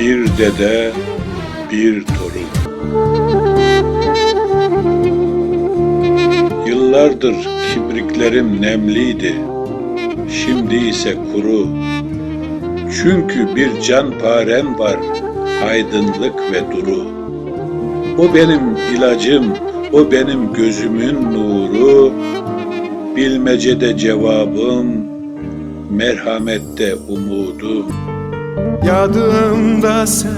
Bir dede, bir torun. Yıllardır kibriklerim nemliydi. Şimdi ise kuru. Çünkü bir canparem var, aydınlık ve duru. O benim ilacım, o benim gözümün nuru. Bilmecede cevabım, merhamette umudum. Yadımda sen,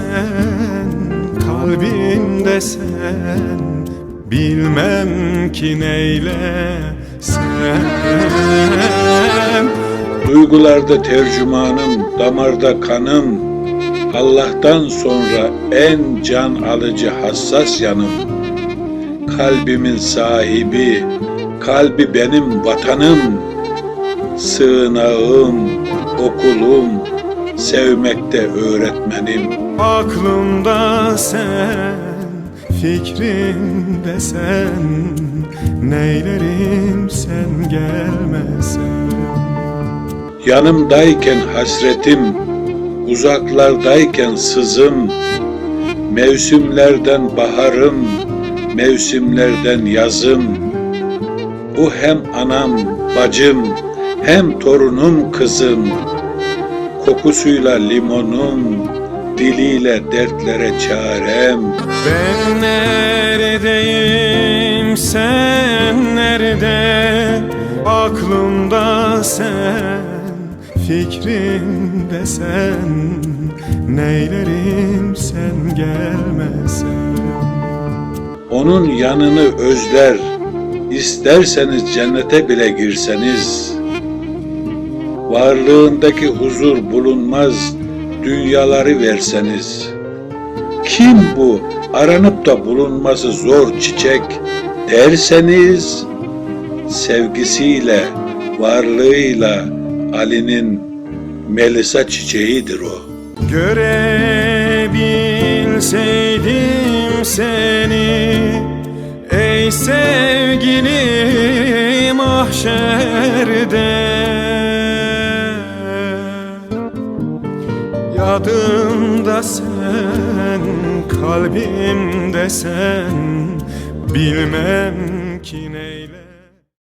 kalbimde sen. Bilmem ki neyle sen. Duygularda tercümanım, damarda kanım, Allah'tan sonra en can alıcı hassas yanım. Kalbimin sahibi, kalbi benim vatanım, sığınağım, okulum, sevmekte öğretmenim. Aklımda sen, fikrimde sen Neylerim sen gelmesen Yanımdayken hasretim, uzaklardayken sızım, mevsimlerden baharım, mevsimlerden yazım. O hem anam, bacım, hem torunum kızım. Kokusuyla limonum, diliyle dertlere çarem. Ben neredeyim sen nerede Aklımda sen fikrimde sen Neylerim sen gelmesen Onun yanını özler, isterseniz cennete bile girseniz. Varlığındaki huzur bulunmaz, dünyaları verseniz. Kim bu aranıp da bulunması zor çiçek derseniz, sevgisiyle, varlığıyla Ali'nin Melisa çiçeğidir o. Görebilseydim seni Ey sevgili mahşerde Yadımda sen, kalbimde sen. Bilmem ki neyle